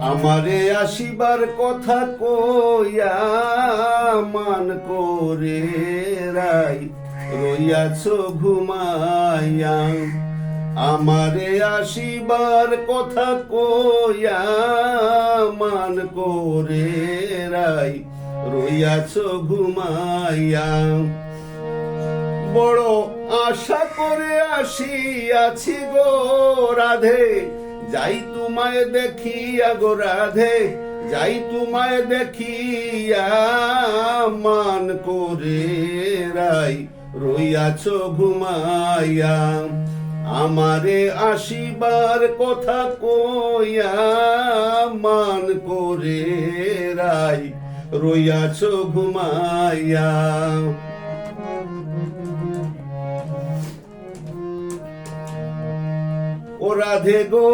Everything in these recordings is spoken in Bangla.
আমারে আসিবার কথা কইয়া মান করে রাই, রইয়াছ ঘুমাইয়া। আমারে আসিবার কথা কইয়া মান করে রাই, রইয়াছ ঘুমাইয়া। বড় আশা করে আসিয়াছি গো রাধে যাই তোমায় দেখিয়া গো রাধে, যাই তোমায় দেখিয়া মান করে রাই, রইয়াছ ঘুমাইয়া। আমারে আসিবার কথা কইয়া মান করে রাই, রইয়াছ ঘুমাইয়া। ও রাধে গো,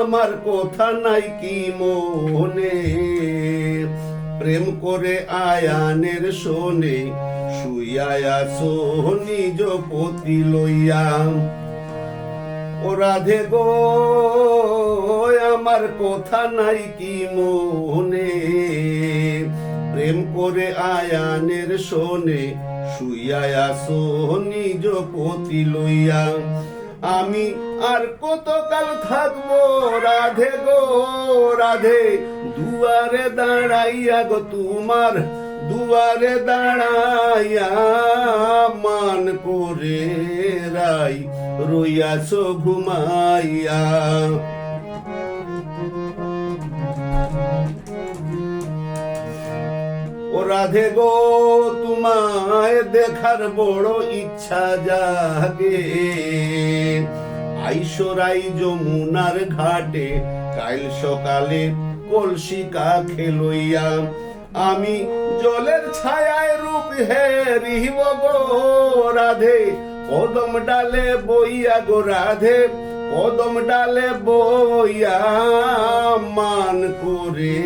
আমার কথা নাই কি মনে? প্রেম করে আয়ানের শোনে শুইয়া নিজ পতি লইয়া। ও রাধে গো, আমার কথা নাই কি মনে? প্রেম করে আয়ানের শোনে, শুইয়া আসো নিজ পতি লইয়া। আমি আর কতকাল থাকব রাধে গো, রাধে, দুয়ারে দাঁড়াইয়া গো তোমার, দুয়ারে দাঁড়াইয়া মান করে রাই, রইয়াছ ঘুমাইয়া। ও রাধে গো, তোমায় দেখার বড় ইচ্ছা জাগে। আইসরাই যমুনার ঘাটে, কাল সকালে কলসিকা খেলইয়া। আমি জলের ছায়ায় রূপ হে রিহিব গো রাধে, কদম ডালে বইয়া গো রাধে, কদম ডালে বইয়া মান করে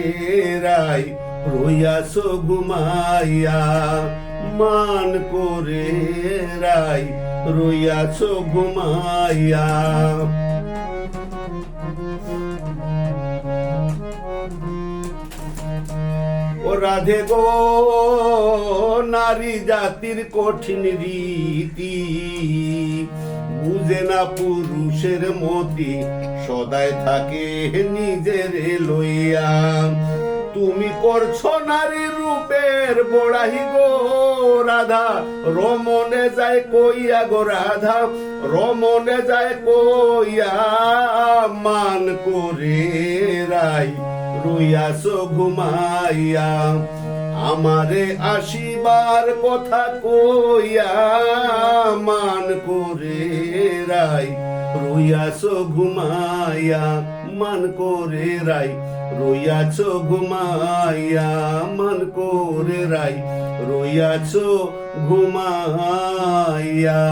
রাই। রইয়াছ ঘুমাইয়া, মান করে রাই রইয়াছ ঘুমাইয়া। ও রাধে গো, নারী জাতির কঠিন রীতি, বুঝে না পুরুষের মতি, সদায় থাকে নিজের লইয়া। তুমি করছ নারী রূপের বড়াহি গো রাধা। রমনে যায় কইয়া গো রাধা রমনে যায় কইয়া মান করে রাই। রইয়াছ ঘুমাইয়া, আমারে আসিবার কথা কইয়া মান করে রাই। রইয়াছ ঘুমাইয়া মান করে রাই। রইয়াছ ঘুমাইয়া মান করে রাই। রইয়াছ ঘুমাইয়া।